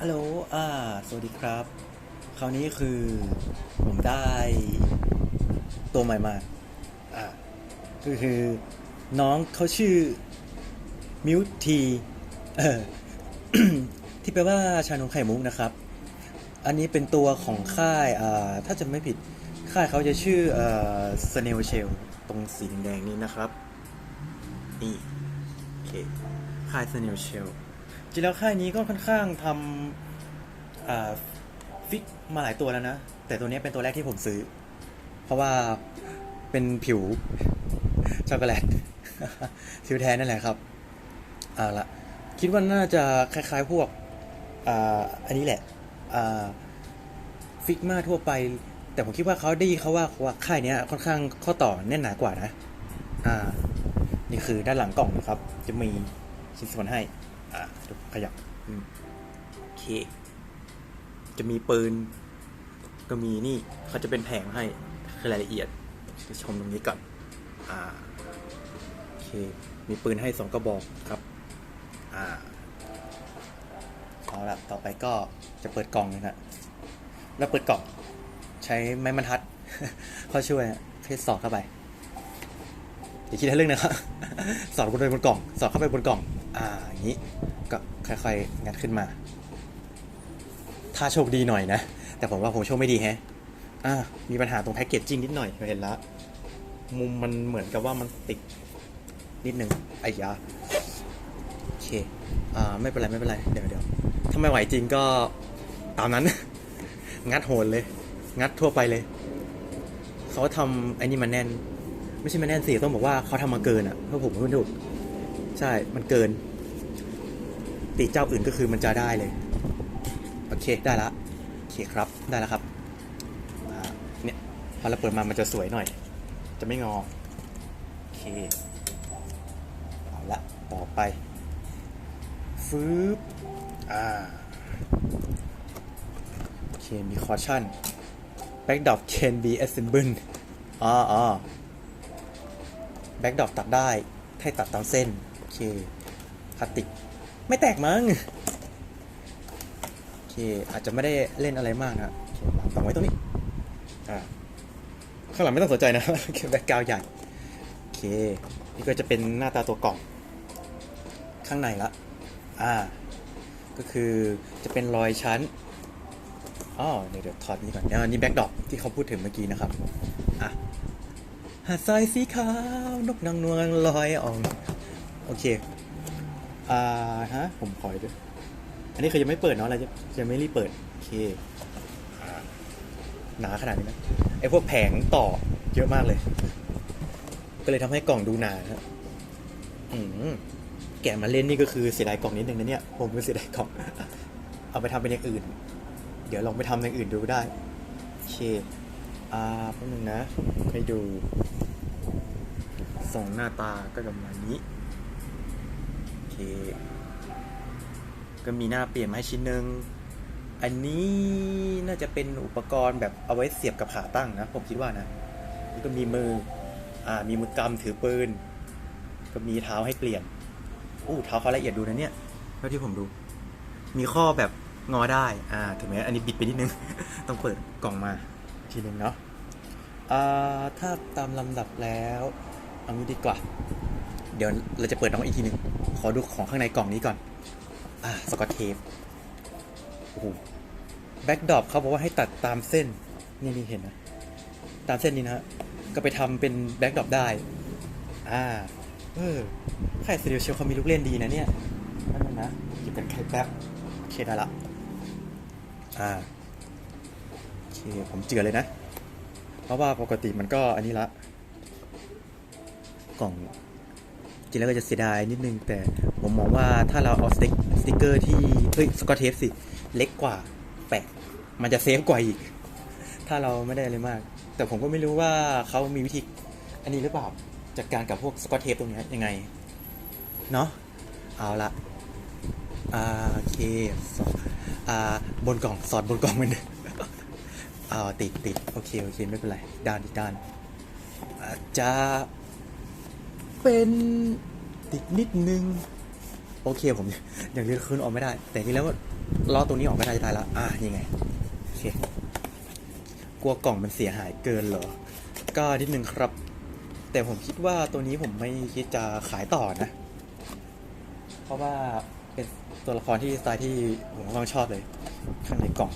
ฮัลโหล อ่า สวัสดีครับ คราวนี้คือผมได้ตัวใหม่มา อ่าก็คือน้องเขาชื่อมิวทีเออที่แปลว่าชานมไข่มุกนะครับ อันนี้เป็นตัวของค่าย อ่า ถ้าจะไม่ผิด ค่ายเขาจะชื่อเอ่อ Snail Shell ตรงสีแดงๆนี้นะครับ นี่ โอเค ค่าย Snail Shell จ ริงแล้วค่ายนี้ก็ค่อนข้างทำฟิกมาหลายตัวแล้วนะ แต่ตัวนี้เป็นตัวแรกที่ผมซื้อ เพราะว่าเป็นผิวช็อกโกแลตผิวแทนนั่นแหละครับเอาละคิดว่าน่าจะคล้ายๆพวกอ่าอันนี้แหละอ่าฟิกมาทั่วไป แต่ผมคิดว่าเขาได้ยินเขาว่าว่าค่ายนี้ค่อนข้างข้อต่อแน่นหนากว่านะ อ่า นี่คือด้านหลังกล่องนะครับ จะมีชิ้นส่วนให้ อ่าเดี๋ยวขยับอืมโอเค จะมีปืน ก็มีนี่เขาจะเป็นแผงให้คือรายละเอียดจะชมตรงนี้ก่อนอ่าโอเค มีปืนให้สองกระบอกครับ อ่าเอาละต่อไปก็จะเปิดกล่องนะฮะแล้วเปิดกล่อง ใช้ไม้บรรทัดเขาช่วยเพชสอดเข้าไปอย่าคิดให้เรื่องนะครับสอดบนไปบนกล่อง สอดเข้าไปบนกล่อง อ่าอย่างนี้ก็ค่อยๆงัดขึ้นมา ถ้าโชคดีหน่อยนะ แต่ผมว่าผมโชคไม่ดีแฮะอ่ามีปัญหาตรงแพ็กเกจจิ้งนิดหน่อยเห็นละมุมมันเหมือนกับว่ามันติดนิดนึงไอ้ยาโอเคอ่าไม่เป็นไรไม่เป็นไรเดี๋ยวเดี๋ยวถ้าไม่ไหวจริงก็ตามนั้น งัดโหนเลย งัดทั่วไปเลย เขาทำไอ้นี่มันแน่น ไม่ใช่มันแน่นสิต้องบอกว่าเขาทำมาเกินอะเพราะผมไม่ถูก ใช่มันเกินติเจ้าอื่นก็คือมันจะได้เลย โอเคได้ละโอเคครับได้แล้วครับเนี่ยพอเราเปิดมามันจะสวยหน่อย จะไม่งอโอเคเอาละต่อไปฟืบอ่าโอเคมีคอชั่น backdrop can be assembled อ๋ออ๋อแบ็กดอกตัดได้ให้ตัดตามเส้น เคพลาสติก ไม่แตกมั้งโอเค อาจจะไม่ได้เล่นอะไรมากนะโอเควางฝังไว้ตรงนี้ อ่า ข้างหลังไม่ต้องสนใจนะแบ็กกราวใหญ่ โอเค นี่ก็จะเป็นหน้าตาตัวกล่อง ข้างในละ อ่า ก็คือจะเป็นรอยชั้นอ๋อเดี๋ยวเดี๋ยวถอดนี้ก่อนอ่านี่แบ็กดอกที่เขาพูดถึงเมื่อกี้นะครับ อะหาดทรายสีขาวนกนางนวลลอยออก โอเค อ่าฮะ ผมขอด้วยอันนี้คือยังไม่เปิดเนาะเราจะยังไม่รีบเปิด โอเคอ่าหนาขนาดนี้นะไอพวกแผงต่อเยอะมากเลย ก็เลยทำให้กล่องดูหนานะอืมแกะมาเล่นนี่ก็คือเสียดายกล่องนิดนึงนะเนี่ย ผมก็เสียดายกล่อง เอาไปทำเป็นอย่างอื่น เดี๋ยวลองไปทำอย่างอื่นดูได้โอเค อ่าแป๊บนึงนะให้ดูสองหน้าตาก็จะประมาณนี้โอ เค ก็มีหน้าเปลี่ยนมาให้ชิ้นหนึ่งอันนี้น่าจะเป็นอุปกรณ์แบบเอาไว้เสียบกับขาตั้งนะ ผมคิดว่านะแล้วก็มีมือ อ่า มีมือกำถือปืน ก็มีเท้าให้เปลี่ยน อู้เท้าเขาละเอียดดูนะเนี่ย เท่าที่ผมดู มีข้อแบบงอได้ อ่า ถึงแม้อันนี้บิดไปนิดนึง ต้องเปิดกล่องมา ทีนึงเนาะ อ่า ถ้าตามลำดับแล้ว เอางี้ดีกว่า เดี๋ยวเราจะเปิดน้องอีกทีหนึ่ง ขอดูของข้างในกล่องนี้ก่อน อ่าสกอตเทปโอ้โหแบ็กดรอปเขาบอกว่าให้ตัดตามเส้น นี่นี่เห็นนะตามเส้นนี้นะฮะ ก็ไปทำเป็นแบ็กดรอปได้ อ่า เออค่ายสตูดิโอเชลเขามีลูกเล่นดีนะเนี่ยนั่นนะหยิบเป็นไข่แป๊บโอเคได้ละ อ่าโอเคผมเจือเลยนะ เพราะว่าปกติมันก็อันนี้ละ กล่อง ริงแล้วก็จะเสียดายนิดนึง แต่ผมมองว่าถ้าเราเอาสติ๊กสติ๊กเกอร์ที่เฮ้ยสกอตเทปสิเล็กกว่าแปะมันจะเซฟกว่าอีก ถ้าเราไม่ได้อะไรมาก แต่ผมก็ไม่รู้ว่าเขามีวิธีอันนี้หรือเปล่าจัดการกับพวกสกอตเทปตรงนี้ยังไง เนาะเอาละอ่าโอเคสอดอ่าบนกล่องสอดบนกล่องเหมันอ่าติดติดโอเคโอเคไม่เป็นไรด้านอีกด้านจจะ เป็นติดนิดนึง โอเคผมยังเลื่อนขึ้นออกไม่ได้ แต่ทีแล้วล้อตัวนี้ออกไม่ได้จะตายละอ่ายังไงโอเคกลัวกล่องมันเสียหายเกินเหรอ ก็นิดนึงครับ แต่ผมคิดว่าตัวนี้ผมไม่คิดจะขายต่อนะ เพราะว่าเป็นตัวละครที่สไตล์ที่ผมค่อนข้างชอบเลย ข้างในกล่อง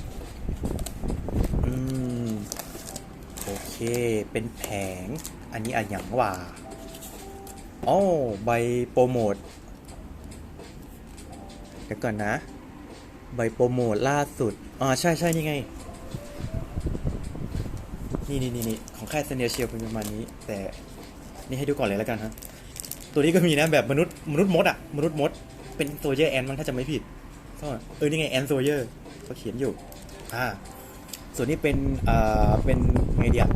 อืม โอเค เป็นแผง อันนี้อะอย่างว่า อ๋อใบโปรโมทเดี๋ยวก่อนนะ ใบโปรโมทล่าสุดอ่าใช่ใช่นี่ไง นี่นี่นี่นของค่ายเซเนียเชียเป็นประมาณนี้ แต่นี่ให้ดูก่อนเลยแล้วกันฮะตัวนี้ก็มีนะแบบมนุษย์มนุษย์มดอะมนุษย์มด เป็นโซเยอร์แอนมันถ้าจะไม่ผิดก็เออนี่ไงแอนโซเยอร์เขาเขียนอยู่อ่าส่วนนี้เป็นอ่าเป็นไงเดีย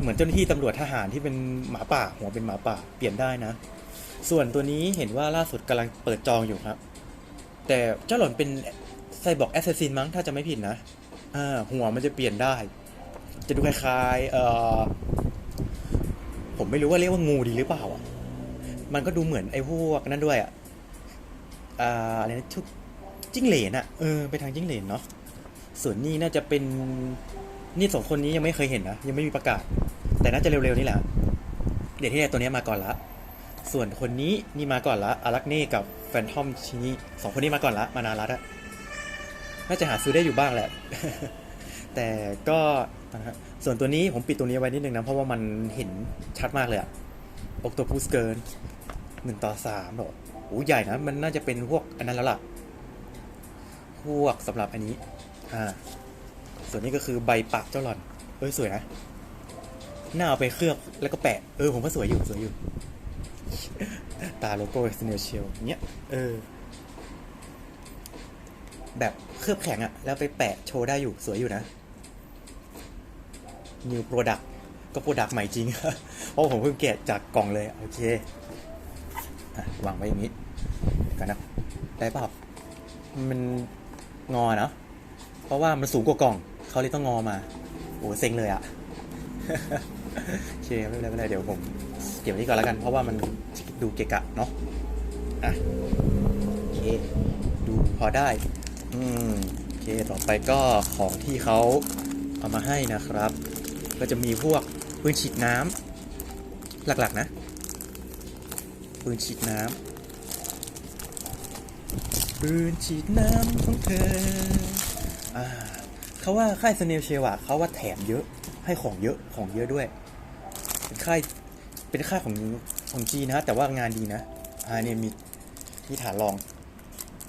เหมือนเจ้าหน้าที่ตำรวจทหารที่เป็นหมาป่า หัวเป็นหมาป่าเปลี่ยนได้นะ ส่วนตัวนี้เห็นว่าล่าสุดกำลังเปิดจองอยู่ครับ แต่เจ้าหล่อนเป็นไซบอร์กแอสซซินมั้งถ้าจะไม่ผิดนะอ่าหัวมันจะเปลี่ยนได้ จะดูคล้ายๆเอ่อผมไม่รู้ว่าเรียกว่างูดีหรือเปล่าอะมันก็ดูเหมือนไอ้พวกนั้นด้วยอะอ่าอะไรนะชุกจิ้งเหลนอะเออไปทางจิ้งเหลนเนาะส่วนนี้น่าจะเป็น นี่สองคนนี้ยังไม่เคยเห็นนะ ยังไม่มีประกาศ แต่น่าจะเร็วๆนี่แหละ เดี๋ยวที่ตัวนี้มาก่อนละ ส่วนคนนี้นี่มาก่อนละอารักเน่กับแฟนทอมชินีสองคนนี้มาก่อนละมานานละอะน่าจะหาซื้อได้อยู่บ้างแหละ แต่ก็นะฮะส่วนตัวนี้ผมปิดตัวนี้ไว้นิดนึงนะ เพราะว่ามันเห็นชัดมากเลยอะออกตัวพูสเกินหนึ่งต่อสามหรอโอ้ใหญ่นะ มันน่าจะเป็นพวกอันนั้นแล้วล่ะ พวกสำหรับอันนี้ อ่า ส่วนนี้ก็คือใบปากเจ้าหล่อน เอ้ยสวยนะ หน้าเอาไปเคลือบแล้วก็แปะ เออผมว่าสวยอยู่สวยอยู่ ตาโลโก้สเนลเชียลเนี้ย เออ แบบเคลือบแข็งอะแล้วไปแปะโชว์ได้อยู่สวยอยู่นะ New Product ก็ Product ใหม่จริง เพราะผมเพิ่งแกะจากกล่องเลย โอเควางไว้อย่างนี้กันนะได้เปล่ามันงอเนาะเพราะว่ามันสูงกว่ากล่อง เขาเลยต้องงอมา โอ้เซ็งเลยอะโอเคไม่เป็นไรไม่เป็นไรเดี๋ยวผมเก็บไว้นี่ก่อนแล้วกัน เพราะว่ามันดูเกะกะเนาะอะโอเคดูพอได้ อืมโอเคต่อไปก็ของที่เขาเอามาให้นะครับ ก็จะมีพวกปืนฉีดน้ำหลักๆนะปืนฉีดน้ำปืนฉีดน้ำของเธออ่า เขาว่าค่ายสเนลเชวะเขาว่าแถมเยอะให้ของเยอะของเยอะด้วย เป็นค่ายเป็นค่ายของของจีนะ แต่ว่างานดีนะอ่าเนี่ยมีมีฐานรอง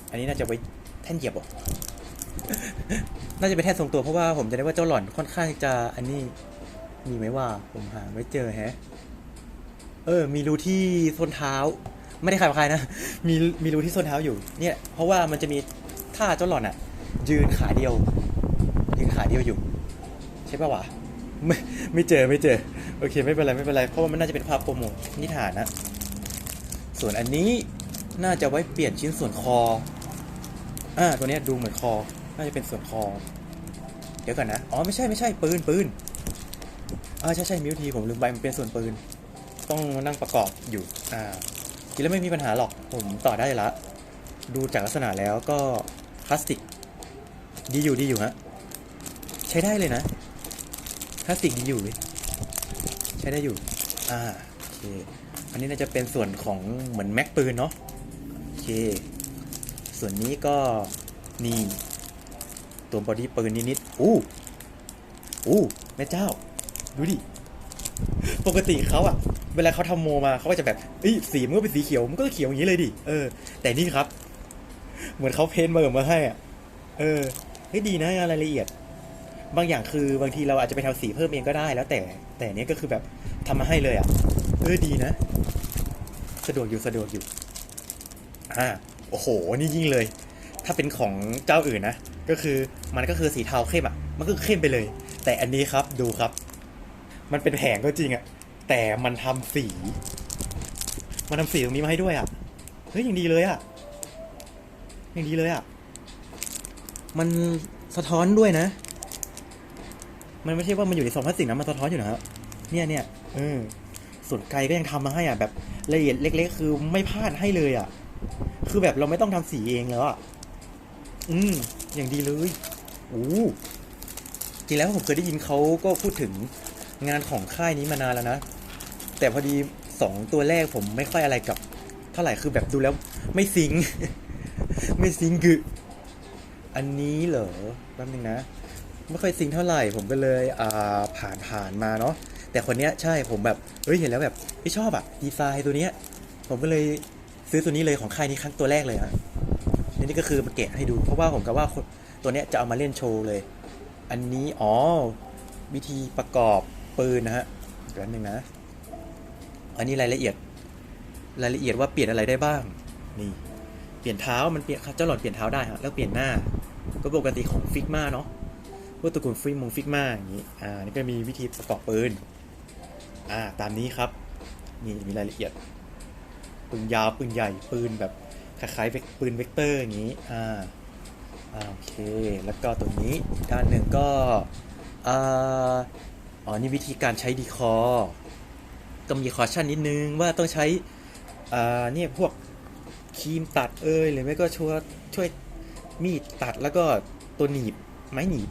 อันนี้น่าจะไว้แท่นเหยียบหรอน่าจะเป็นแท่นทรงตัวเพราะว่าผมจะได้ว่าเจ้าหล่อนค่อนข้างจะอันนี้มีไหมว่าผมหาไม่เจอแฮะ เออ มีรูที่ส้นเท้า ไม่ได้ขายใครนะ มีมีรูที่ส้นเท้าอยู่ เนี่ย เพราะว่ามันจะมีท่าเจ้าหล่อนอะยืนขาเดียว ยืนขาเดียวอยู่ ใช่ปะวะไม่ไม่เจอไม่เจอ โอเคไม่เป็นไรไม่เป็นไร เพราะว่ามันน่าจะเป็นภาพโปรโมทนิทานนะ ส่วนอันนี้น่าจะไว้เปลี่ยนชิ้นส่วนคอ อ่าตัวนี้ดูเหมือนคอ น่าจะเป็นส่วนคอ เดี๋ยวก่อนนะ อ๋อไม่ใช่ไม่ใช่ปืนปืนอ่าใช่ใช่มิวทีผมลืมไปมันเป็นส่วนปืน ต้องนั่งประกอบอยู่ อ่าจริงแล้วไม่มีปัญหาหรอกผมต่อได้ละ ดูจากลักษณะแล้วก็พลาสติก ดีอยู่ดีอยู่ฮะ ใช้ได้เลยนะพลาสติกดีอยู่ ใช้ได้อยู่ อ่าโอเค อันนี้น่าจะเป็นส่วนของเหมือนแม็กปืนเนาะโอเค ส่วนนี้ก็นี่ตัวบอดี้ปืนนิดๆอู้อู้แม่เจ้า ดูดิ ปกติเขาอะเวลาเขาทำโมมาเขาก็จะแบบเอ้ยสีมันก็เป็นสีเขียวมันก็เขียวอย่างนี้เลยดิเออ แต่นี่ครับ เหมือนเขาเพ้นท์มาออกมาให้อะเออเฮ้ยดีนะรายละเอียด บางอย่างคือบางทีเราอาจจะไปทำสีเพิ่มเองก็ได้แล้วแต่แต่เนี้ยก็คือแบบทำมาให้เลยอะเออดีนะ สะดวกอยู่สะดวกอยู่อ่าโอ้โห นี่ยิ่งเลย ถ้าเป็นของเจ้าอื่นนะ ก็คือมันก็คือสีเทาเข้มอะ มันก็เข้มไปเลย แต่อันนี้ครับดูครับ มันเป็นแผงก็จริงอะ แต่มันทำสี มันทำสีตรงนี้มาให้ด้วยอะ เฮ้ยอย่างดีเลยอะ อย่างดีเลยอะ มันสะท้อนด้วยนะ มันไม่ใช่ว่ามันอยู่ในซองพลาสติกนะมันสะท้อนอยู่นะเนี่ยเนี่ยเออส่วนไกลก็ยังทำมาให้อะแบบละเอียดเล็ก ๆ คือไม่พลาดให้เลยอะ คือแบบเราไม่ต้องทำสีเองแล้วอะอืมอย่างดีเลยโอ้จริงแล้วผมเคยได้ยินเขาก็พูดถึงงานของค่ายนี้มานานแล้วนะ แต่พอดีสองตัวแรกผมไม่ค่อยอะไรกับ เท่าไหร่คือแบบดูแล้วไม่ซิง ไม่ซิงค์คืออันนี้เหรอแป๊บนึงนะ ไม่ค่อยซิงเท่าไหร่ ผมก็เลยอ่าผ่านผ่านมาเนาะแต่คนเนี้ยใช่ผมแบบเฮ้ยเห็นแล้วแบบไม่ชอบอะดีไซน์ตัวเนี้ยผมก็เลยซื้อตัวนี้เลยของค่ายนี้ครั้งตัวแรกเลยฮะและนี่ก็คือมาแกะให้ดู เพราะว่าผมก็ว่าตัวเนี้ยจะเอามาเล่นโชว์เลย อันนี้อ๋อวิธีประกอบปืนนะฮะเดี๋ยวนึงนะอันนี้รายละเอียดรายละเอียดว่าเปลี่ยนอะไรได้บ้างนี่เปลี่ยนเท้ามันเปลี่ยนเจ้าหลอดเปลี่ยนเท้าได้ฮะแล้วเปลี่ยนหน้าก็ปกติของฟิกมาเนาะ พวกตระกูลฟิกมงฟิกมาอย่างนี้ อ่า นี่ก็มีวิธีประกอบปืน อ่า ตามนี้ครับ นี่มีรายละเอียด ปืนยาว ปืนใหญ่ ปืนแบบคล้ายๆปืนเวกเตอร์อย่างนี้ อ่า อ่า โอเค แล้วก็ตรงนี้ด้านหนึ่งก็ อ่า อ๋อ นี่วิธีการใช้ดีคอ ก็มีคอชั่นนิดนึงว่าต้องใช้ อ่า เนี่ยพวกครีมตัดเอ้ยหรือไม่ก็ช่วยช่วยมีดตัดแล้วก็ตัวหนีบไม้หนีบ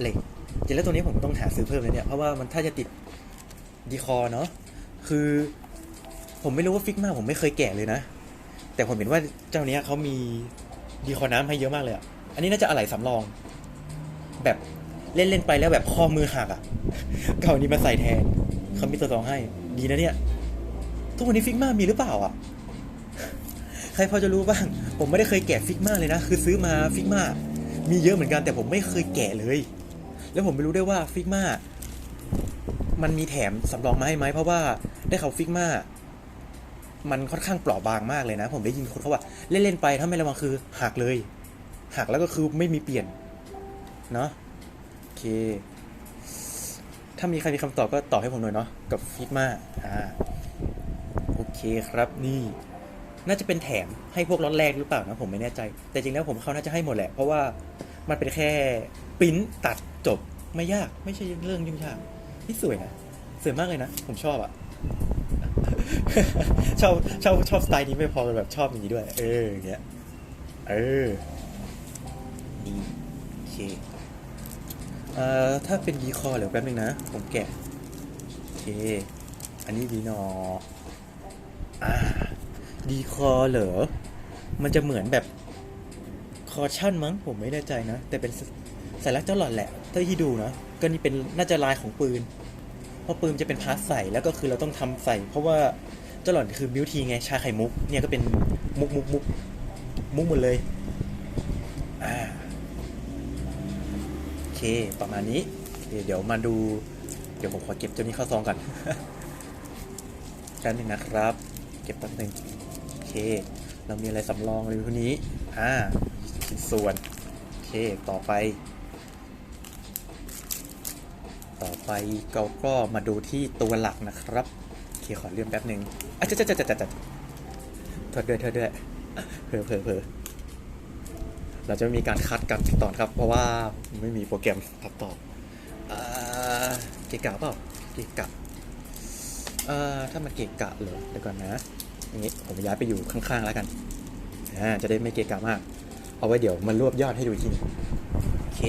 เหล็กจริงแล้วตัวนี้ผมต้องหาซื้อเพิ่มเลยเนี่ย เพราะว่ามันถ้าจะติดดีคอเนาะคือผมไม่รู้ว่าฟิกมาผมไม่เคยแกะเลยนะ แต่ผมเห็นว่าเจ้าเนี้ยเขามีดีคอน้ำให้เยอะมากเลยอะ อันนี้น่าจะอะไหล่สำรอง แบบเล่นเล่นไปแล้วแบบข้อมือหักอะก็เอานี้มาใส่แทนเขามีตัวรองให้ ดีนะเนี่ย ทุกวันนี้ฟิกมามีหรือเปล่าอะ ใครพอจะรู้บ้าง ผมไม่ได้เคยแกะฟิกมาเลยนะ คือซื้อมาฟิกมามีเยอะเหมือนกันแต่ผมไม่เคยแกะเลย แล้วผมไม่รู้ได้ว่าฟิกมามันมีแถมสำรองมาให้ไหมเพราะว่าได้เขาฟิกมามันค่อนข้างเปราะบางมากเลยนะ ผมได้ยินคนเขาว่าเล่นๆไปถ้าไม่ระวังคือหักเลยหักแล้วก็คือไม่มีเปลี่ยนเนาะโอเค ถ้ามีใครมีคำตอบก็ตอบให้ผมหน่อยเนาะกับฟิกมาอ่าโอเคครับนี่ น่าจะเป็นแถมให้พวกล็อตแรกหรือเปล่านะผมไม่แน่ใจ แต่จริงแล้วผมเขาน่าจะให้หมดแหละ เพราะว่ามันเป็นแค่ปิ้นตัด จบไม่ยากไม่ใช่เรื่องยุ่งยากนี่สวยนะสวยมากเลยนะ ผมชอบอะชอบชอบชอบสไตล์นี้ไม่พอแบบชอบอย่างนี้ด้วย เอออย่างเงี้ยเออนี่โอเคเอ่อถ้าเป็นดีคอร์เดี๋ยวแป๊บนึงนะ ผมแกะโอเค อันนี้ดีนออ่าดีคอร์เหรอ มันจะเหมือนแบบคอชั่นมั้งผมไม่แน่ใจนะ แต่เป็น สัญลักเจ้าหล่อดแหละเท่าที่ดูนะก็นี่เป็นน่าจะลายของปืน เพราะปืนจะเป็นพาร์ทใส่แล้วก็คือเราต้องทำใส่ เพราะว่าเจ้าหล่อนคือบิวทีไงชาไข่มุกเนี่ยก็เป็นมุกมุกมุกมุกหมดเลยอ่าโอเคประมาณนี้ เดี๋ยวมาดู เดี๋ยวผมขอเก็บเจ้านี้เข้าซองก่อนแป๊บนึงนะครับ เก็บแป๊บนึงโอเค เรามีอะไรสำรองอะไรพวกนี้อ่าชิ้นส่วน โอเค ต่อไป ต่อไปเราก็มาดูที่ตัวหลักนะครับโอเคขอเลื่อนแป๊บหนึ่งอะจะจะจะจะจะจะโทษด้วยโทษด้วยเพอเพอเพอเราจะไม่มีการคัดการตัดต่อครับ เพราะว่าไม่มีโปรแกรมตัดต่ออ่าเกะกะเปล่าเกะกะอ่าถ้ามันเกะกะเหรอเดี๋ยวก่อนนะอย่างงี้ผมย้ายไปอยู่ข้างๆแล้วกันอ่าจะได้ไม่เกะกะมาก เอาไว้เดี๋ยวมันรวบยอดให้ดูทีนึงโอเค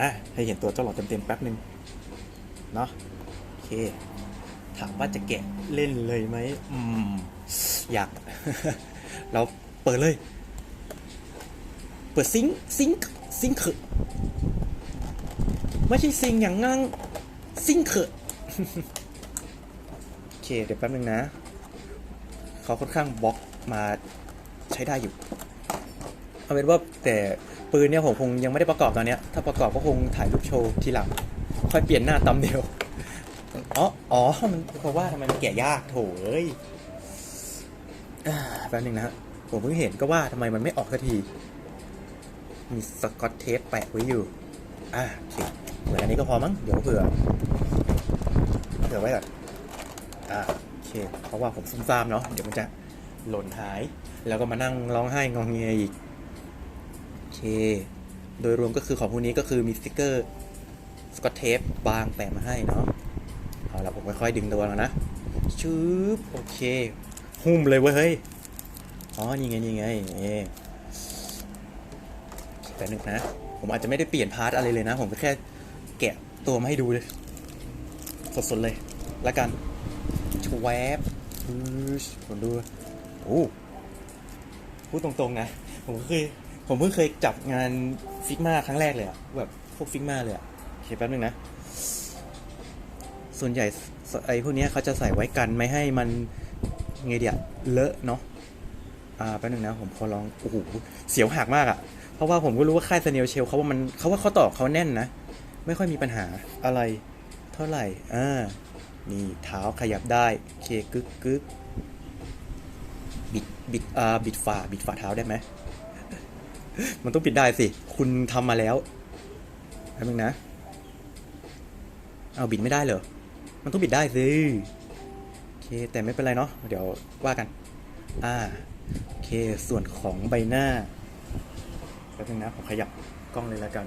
อะให้เห็นตัวเจ้าหลอดเต็มๆแป๊บหนึ่งเนาะโอเค ถามว่าจะแกะเล่นเลยไหมอืม อยาก เราเปิดเลย เปิดซิงค์ซิงค์ซิงค์เขอไม่ใช่ซิงค์อย่างงั้งซิงค์เขอโอเค เดี๋ยวแป๊บนึงนะ เขาค่อนข้างบล็อกมาใช้ได้อยู่ เอาเป็นว่าแต่ ปืนเนี่ยผมคงยังไม่ได้ประกอบตอนเนี้ยถ้าประกอบก็คงถ่ายรูปโชว์ทีหลัง ค่อยเปลี่ยนหน้าตำเดียวอ๋ออ๋อมันเพราะว่าทำไมมันแกะยากโถเอ้ยแป๊บนึงนะฮะผมเพิ่งเห็นก็ว่าทำไมมันไม่ออกสักที มีสกอตเทปแปะไว้อยู่ อ่าโอเคเหมือนอันนี้ก็พอมั้ง เดี๋ยวเผื่อ เผื่อไว้ก่อน อ่าโอเค เพราะว่าผมซุ่มซ่ามเนาะ เดี๋ยวมันจะหล่นหาย แล้วก็มานั่งร้องไห้งองเงียอีก เค โดยรวมก็คือของพวกนี้ก็คือมีสติกเกอร์สกอตเทปบางแปะมาให้เนาะเอาละผมค่อยๆดึงตัวแล้วนะชืบโอเค หุ้มเลยเว้ยเฮ้ยอ๋อนี่ไงนี่ไงเอ๊แต่นึ่งนะ ผมอาจจะไม่ได้เปลี่ยนพาร์ทอะไรเลยนะ ผมก็แค่แกะตัวมาให้ดูเลย สดๆเลยแล้วกันชวบผมดูโอ้พูดตรงๆนะ ผมเคย ผมเพิ่งเคยจับงานฟิกมาครั้งแรกเลยอะแบบพวกฟิกมาเลยอะโอเคแป๊บนึงนะ ส่วนใหญ่ไอ้พวกนี้เขาจะใส่ไว้กันไม่ให้มันไงเดียเลอะเนาะอ่าแป๊บนึงนะ ผมขอลองโอ้โหเสียวหักมากอะ่ะเพราะว่าผมก็รู้ว่าค่ายสเนลเชลเขาว่ามันเขาว่าเขาตอกเขาแน่นนะ ไม่ค่อยมีปัญหาอะไรเท่าไหร่อ่านี่เท้าขยับได้เคกึกกึกบิดบิดอ่าบิดฝ่าบิดฝ่าเท้าได้ไหม มันต้องบิดได้สิ คุณทำมาแล้วแป๊บนึงนะ เอาบิดไม่ได้เหรอ มันต้องบิดได้สิ โอเค แต่ไม่เป็นไรเนาะ เดี๋ยวว่ากัน อ่า โอเค ส่วนของใบหน้าแป๊บนึงนะ ผมขยับกล้องเลยแล้วกัน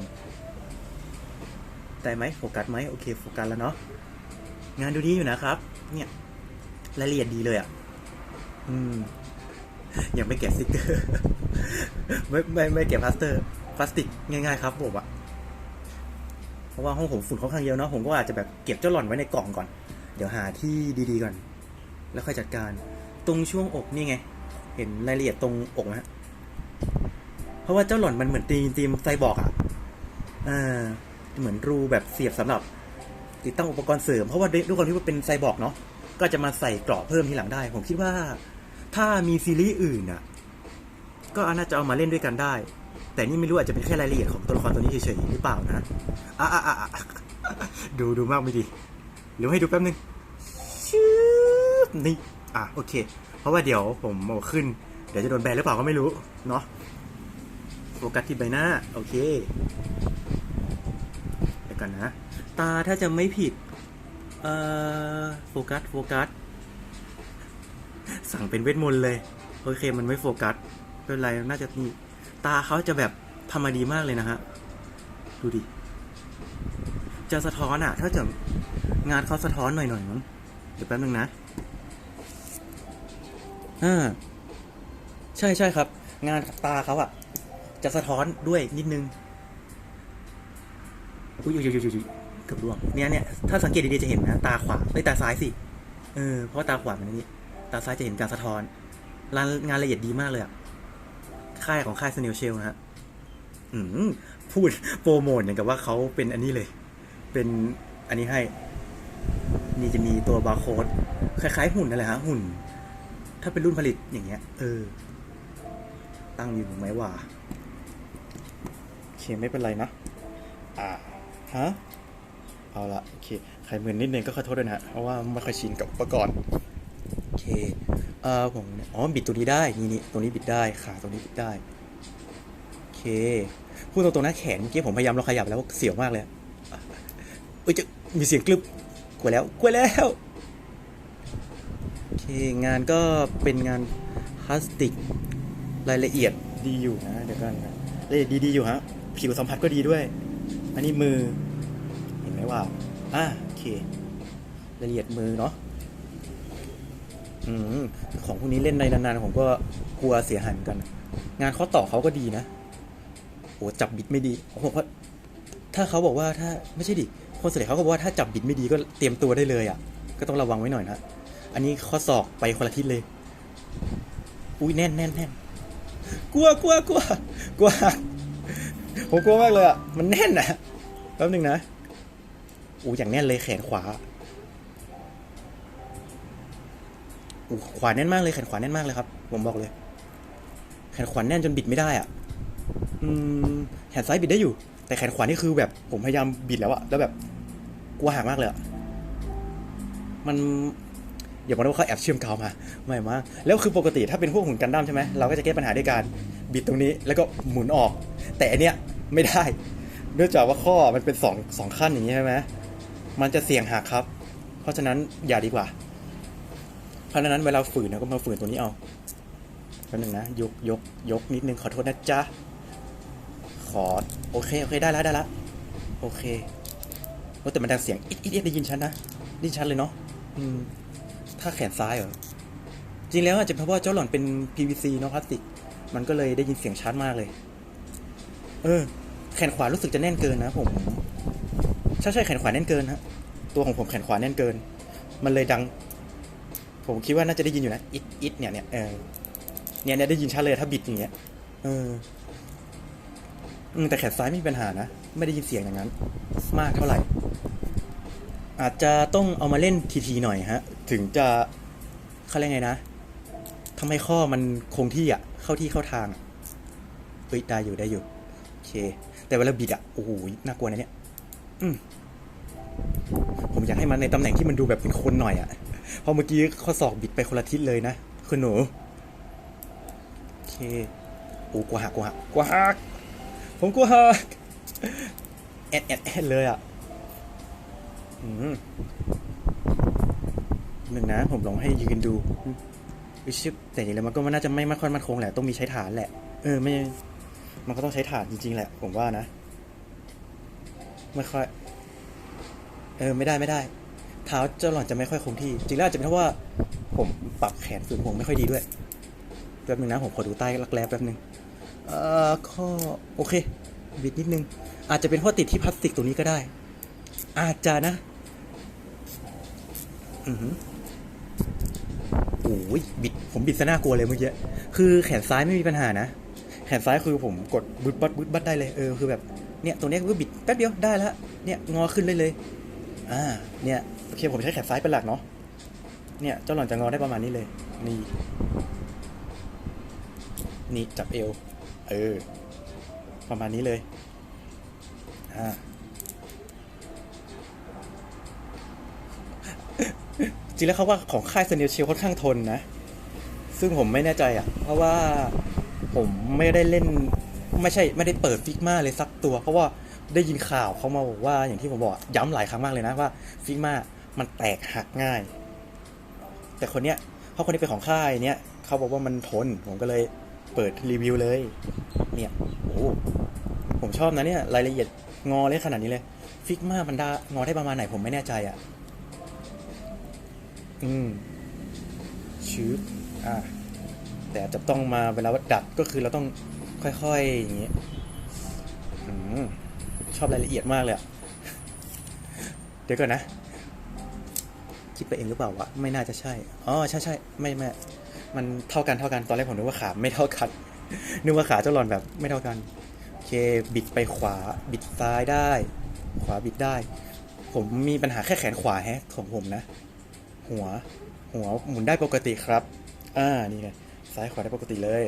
ได้ไหมโฟกัสไหมโอเค โฟกัสแล้วเนาะ งานดูดีอยู่นะครับ เนี่ย รายละเอียดดีเลยอะ่ะ อืม ยังไม่แกะสติกเกอร์ ไม่ไม่ไม่แกะพลาสเตอร์ พลาสติกง่ายๆครับผมอะเพราะว่าห้องผมฝุ่นค่อนข้างเยอะเนาะผมก็อาจจะแบบเก็บเจ้าหล่อนไว้ในกล่องก่อน เดี๋ยวหาที่ดีๆก่อน แล้วค่อยจัดการ ตรงช่วงอกนี่ไง เห็นรายละเอียดตรงอกไหมฮะเพราะว่าเจ้าหล่อนมันเหมือนตีมตีมไซบอร์กอะอ่าเหมือนรูแบบเสียบสำหรับ ติดตั้งอุปกรณ์เสริมเพราะว่าด้วยความที่ว่าเป็นไซบอร์กเนาะก็จะมาใส่กราะเพิ่มทีหลังได้ ผมคิดว่า ถ้ามีซีรีส์อื่นอะ ก็น่าจะเอามาเล่นด้วยกันได้ แต่นี่ไม่รู้อาจจะเป็นแค่รายละเอียดของตัวละครตัวนี้เฉยๆหรือเปล่านะอะอะอะดูดูมากไม่ดีเดี๋ยวให้ดูแป๊บนึงชืบนี่อะโอเค เพราะว่าเดี๋ยวผมเอาขึ้น เดี๋ยวจะโดนแบนหรือเปล่าก็ไม่รู้เนาะโฟกัสที่ใบหน้า โอเคเดี๋ยวกันนะ ตาถ้าจะไม่ผิด เอ่อโฟกัสโฟกัส สั่งเป็นเวทมนต์เลย โอเคมันไม่โฟกัส ไม่เป็นไรน่าจะนี่ตาเขาจะแบบทำมาดีมากเลยนะฮะ ดูดิ จะสะท้อนอะถ้าจะงานเขาสะท้อนหน่อยๆมั้งเดี๋ยวแป๊บนึงนะอ่าใช่ใช่ครับ งานตาเขาอะจะสะท้อนด้วยนิดนึงอุ้ยอุ้ยอุ้ยอุ้ยเกือบร่วงเนี่ยเนี่ยถ้าสังเกตดีๆจะเห็นนะ ตาขวาไอ้ตาซ้ายสิเออเพราะตาขวามันนี่ตาซ้ายจะเห็นการสะท้อนงานงานละเอียดดีมากเลยอะ ค่ายของค่ายสเนลเชลนะฮะพูดโปรโมทอย่างกับว่าเขาเป็นอันนี้เลย เป็นอันนี้ให้ นี่จะมีตัวบาร์โค้ดคล้ายๆ หุ่นนั่นแหละฮะหุ่น ถ้าเป็นรุ่นผลิตอย่างเงี้ย เออ ตั้งอยู่ไหมว่าโอเคไม่เป็นไรนะ อ่าฮะเอาละโอเค ใครมึนนิดนึงก็ขอโทษด้วยนะฮะเพราะว่าไม่ค่อยชินกับอุปกรณ์ โอเค เออผมอ๋อบิดตัวนี้ได้นี่นี่ตัวนี้บิดได้ขาตัวนี้บิดได้โอเคพูดตรงๆนะแขนเมื่อกี้ผมพยายามลองขยับแล้วเสียวมากเลยเอ้ยจะมีเสียงกลึบกลัวแล้วกลัวแล้วโอเคงานก็เป็นงานพลาสติกรายละเอียดดีอยู่นะเดี๋ยวกันนะรายละเอียดดีๆอยู่ฮะผิวสัมผัสก็ดีด้วย อันนี้มือเห็นไหมว่าอ่าโอเครายละเอียดมือเนาะ อืมของพวกนี้เล่นในนานๆผมก็กลัวเสียหายเหมือนกัน งานข้อต่อเขาก็ดีนะโอ้จับบิดไม่ดีผมว่าถ้าเขาบอกว่าถ้าไม่ใช่ดิคนส่วนใหญ่เขาก็บอกว่าถ้าจับบิดไม่ดีก็เตรียมตัวได้เลยอะ ก็ต้องระวังไว้หน่อยนะอันนี้ข้อศอกไปคนละทิศเลย อุ้ยแน่นแน่นแน่นกลัวกลัวกลัวกลัวผมกลัวมากเลยอะมันแน่นนะแป๊บนึงนะอู้อย่างแน่นเลยแขนขวา ขวาแน่นมากเลยแขนขวาแน่นมากเลยครับ ผมบอกเลย แขนขวาแน่นจนบิดไม่ได้อะ อืมแขนซ้ายบิดได้อยู่ แต่แขนขวานี่คือแบบผมพยายามบิดแล้วอะแล้วแบบกลัวหักมากเลยอะมันอย่าบอกนะว่าเขาแอบเชื่อมกาวมาไม่มากแล้วคือปกติถ้าเป็นพวกหุ่นกันดั้มใช่ไหมเราก็จะแก้ปัญหาด้วยการบิดตรงนี้แล้วก็หมุนออก แต่อันเนี้ยไม่ได้เนื่องจากว่าข้อมันเป็นสองสองขั้นอย่างนี้ใช่ไหมมันจะเสี่ยงหักครับ เพราะฉะนั้นอย่าดีกว่า เพราะฉะนั้นเวลาฝืนนะก็มาฝืนตัวนี้เอาแป๊บนึงนะ ยกยกยกนิดนึงขอโทษนะจ๊ะ ขอ โอเค โอเค ได้แล้วได้แล้วโอเคโอ้แต่มันดังเสียงอิดอิดอิดได้ยินชัดนะได้ยินชัดเลยเนาะอืมถ้าแขนซ้ายเหรอ จริงแล้วอาจจะเพราะว่าเจ้าหล่อนเป็น PVC เนาะพลาสติก มันก็เลยได้ยินเสียงชัดมากเลย เออ แขนขวารู้สึกจะแน่นเกินนะผม ใช่ใช่แขนขวาแน่นเกินฮะ ตัวของผมแขนขวาแน่นเกิน มันเลยดัง ผมคิดว่าน่าจะได้ยินอยู่นะอิดอิดเนี่ยเนี่ยเออเนี่ยเนี่ยได้ยินชัดเลยถ้าบิดอย่างเงี้ยเออแต่แขนซ้ายไม่มีปัญหานะ ไม่ได้ยินเสียงอย่างนั้น มากเท่าไหร่ อาจจะต้องเอามาเล่นทีๆหน่อยฮะ ถึงจะเขาเรียกไงนะทำให้ข้อมันคงที่อะ เข้าที่เข้าทางเฮ้ยได้อยู่ได้อยู่โอเค แต่เวลาบิดอะโอ้โหน่ากลัวนะเนี่ย อืมผมอยากให้มันในตำแหน่งที่มันดูแบบเป็นคนหน่อยอะ เพราะเมื่อกี้ข้อศอกบิดไปคนละทิศเลยนะคุณหนูโอเคโอ้กลัวหักกลัวหักกลัวหักผมกลัวหักแอดแอดแอดเลยอะอืมหนึ่งนะผมลองให้ยืนดูวิชิบแต่จริงแล้วมันก็มันน่าจะไม่ม่ค่อยมั่นคงแหละต้องมีใช้ฐานแหละ เออไม่มันก็ต้องใช้ฐานจริงๆแหละ ผมว่านะไม่ค่อยเออ ไม่ได้ไม่ได้ เท้าเจ้าหล่อนจะไม่ค่อยคงที่ จริงแล้วอาจจะเป็นเพราะว่า ผมปรับแขนฝืนผมไม่ค่อยดีด้วยแป๊บนึงนะผมขอดูใต้รักแร้แป๊บนึงเอ่อข้อโอเคบิดนิดนึง อาจจะเป็นเพราะติดที่พลาสติกตรงนี้ก็ได้ อาจจะนะ อือหือโอ้ยบิดผมบิดซะน่ากลัวเลยเมื่อกี้คือแขนซ้ายไม่มีปัญหานะแขนซ้ายคือผมกดบึดบัดบึดบัดได้เลยเออคือแบบเนี่ยตรงเนี้ยก็บิดแป๊บเดียวได้ล้วเนี่ยงอขึ้นเลยเลย อ่า เนี่ย เคผมใช้แขนซ้ายเป็นหลักเนาะเนี่ยเจ้าหล่อนจะงอได้ประมาณนี้เลย นี่ นี่จับเอว เออ ประมาณนี้เลยอ่าจริงแล้วเขาว่าของค่ายเซเนลเชียค่อนข้างทนนะ ซึ่งผมไม่แน่ใจอะ เพราะว่าผมไม่ได้เล่น ไม่ใช่ไม่ได้เปิดฟิกมาเลยสักตัว เพราะว่าได้ยินข่าวเขามาบอกว่าอย่างที่ผมบอกย้ำหลายครั้งมากเลยนะว่าฟิกมา มันแตกหักง่าย แต่คนเนี้ยเพราะคนนี้เป็นของค่ายเนี้ยเขาบอกว่ามันทน ผมก็เลยเปิดรีวิวเลย เนี่ยโอ้ผมชอบนะเนี่ยรายละเอียดงอเลยขนาดนี้เลยฟิกมามันด้งอได้ประมาณไหนผมไม่แน่ใจอะ อืมชืบอ่าแต่จะต้องมาเวลาดัดก็คือเราต้องค่อยๆอย่างเงี้ยอืมชอบรายละเอียดมากเลยอะเดี๋ยวก่อนนะ คิดไปเองหรือเปล่าวะไม่น่าจะใช่อ๋อใช่ใช่ไม่ไม่มันเท่ากันเท่ากันตอนแรกผมนึกว่าขาไม่เท่ากันนึกว่าขาเจ้าหลอนแบบไม่เท่ากันโอเคบิดไปขวาบิดซ้ายได้ ขวาบิดได้ ผมมีปัญหาแค่แขนขวาแฮะของผมนะ หัว หัวหมุนได้ปกติครับอ่านี่ไงซ้ายขวาได้ปกติเลย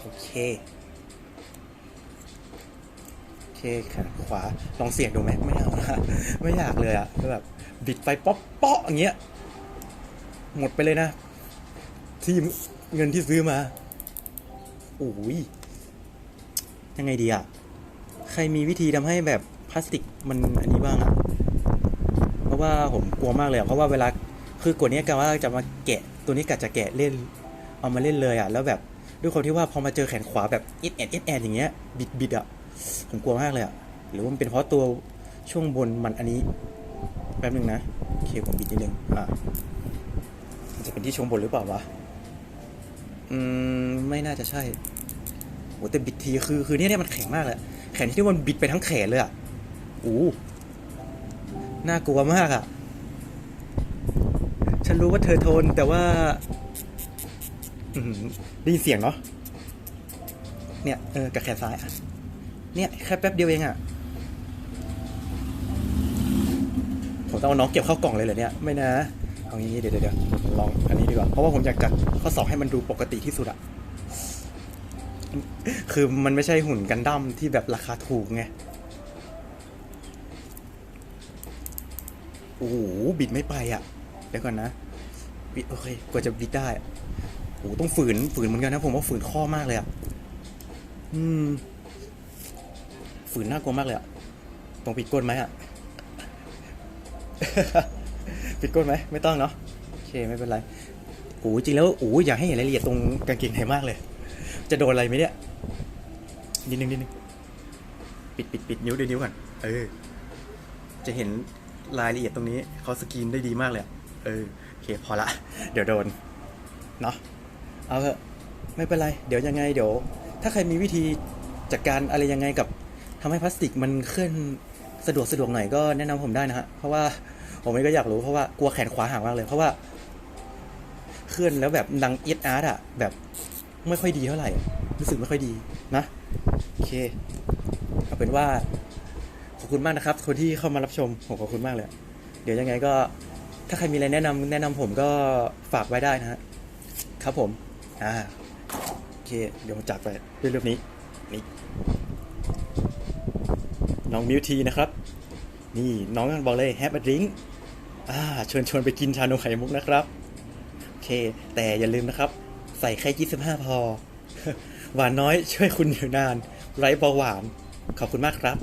โอเคโอเคแขนขวาลองเสี่ยงดูไหมไม่เอาไม่อยากเลยอะแบบ บิดไปป๊อปเปาะอย่างเงี้ย หมดไปเลยนะ ที่เงินที่ซื้อมาโอ้ยยังไงดีอะ ใครมีวิธีทำให้แบบพลาสติกมันอันนี้บ้างอะ เพราะว่าผมกลัวมากเลยอะเพราะว่าเวลาคือกดเนี้ยกะว่าจะมาแกะตัวนี้กะจะแกะเล่น เอามาเล่นเลยอะ แล้วแบบด้วยความที่ว่าพอมาเจอแขนขวาแบบอิดแอดอิดแอดอย่างเงี้ยบิดบิดอะผมกลัวมากเลยอะ หรือว่ามันเป็นเพราะตัวช่วงบนมันอันนี้ แป๊บนึงนะโอเคผมบิดนิดนึงอะจะเป็นที่ชงบนหรือเปล่าวะ อืม ไม่น่าจะใช่โหแต่บิดทีคือ คือเนี่ยเนี่ยมันแข็งมากเลยแขนที่มันบิดไปทั้งแขนเลยอะอู้น่ากลัวมากอะ ฉันรู้ว่าเธอทนแต่ว่าอืมได้ยินเสียงเนาะเนี่ยเออกับแขนซ้ายอะเนี่ยแค่แป๊บเดียวเองอะ ผมต้องเอาน้องเก็บเข้ากล่องเลยเหรอเนี่ยไม่นะเอางี้เดี๋ยวเดี๋ยวลองอันนี้ดีกว่าเพราะว่าผมอยากจัดข้อสอบให้มันดูปกติที่สุดอะคือมันไม่ใช่หุ่นกันดั้มที่แบบราคาถูกไงโอ้โหบิดไม่ไปอะเดี๋ยวก่อนนะบิดโอเคกว่าจะบิดได้อะโอ้โหต้องฝืนฝืนเหมือนกันนะ ผมว่าฝืนข้อมากเลยอะอืมฝืนน่ากลัวมากเลยอะต้องปิดก้นไหมอะ ปิดก้นไหมไม่ต้องเนาะโอเคไม่เป็นไรโอ้จริงแล้วโอ้อยากให้เห็นรายละเอียดตรงกางเกงในมากเลย จะโดนอะไรไหมเนี่ยนิดนึงนิดนึงปิดปิดปิดนิ้วด้วยนิ้วก่อนเออ จะเห็นรายละเอียดตรงนี้เขาสกรีนได้ดีมากเลยเออโอเคพอละ เดี๋ยวโดนเนาะเอาเถอะไม่เป็นไร เดี๋ยวยังไงเดี๋ยว ถ้าใครมีวิธีจัดการอะไรยังไงกับทำให้พลาสติกมันเคลื่อนสะดวกสะดวกหน่อยก็แนะนำผมได้นะฮะเพราะว่า ผมเองก็อยากรู้เพราะว่ากลัวแขนขวาหักมากเลย เพราะว่าเคลื่อนแล้วแบบดังเอียดอาร์ตอะแบบไม่ค่อยดีเท่าไหร่ รู้สึกไม่ค่อยดีนะโอเคเอาเป็นว่าขอบคุณมากนะครับ คนที่เข้ามารับชมผมขอบคุณมากเลย เดี๋ยวยังไงก็ถ้าใครมีอะไรแนะนำแนะนำผมก็ฝากไว้ได้นะฮะครับผมอ่าโอเค เดี๋ยวผมจัดไปด้วยรูปนี้นี่น้องมิวทีนะครับ นี่น้องบอกเลยแฮปปี้ดริง อ่าชวนชวนไปกินชานมไข่มุกนะครับ โอเค แต่อย่าลืมนะครับ ใส่แค่25 พอ หวานน้อยช่วยคุณอยู่นาน ไร้เบาหวาน ขอบคุณมากครับ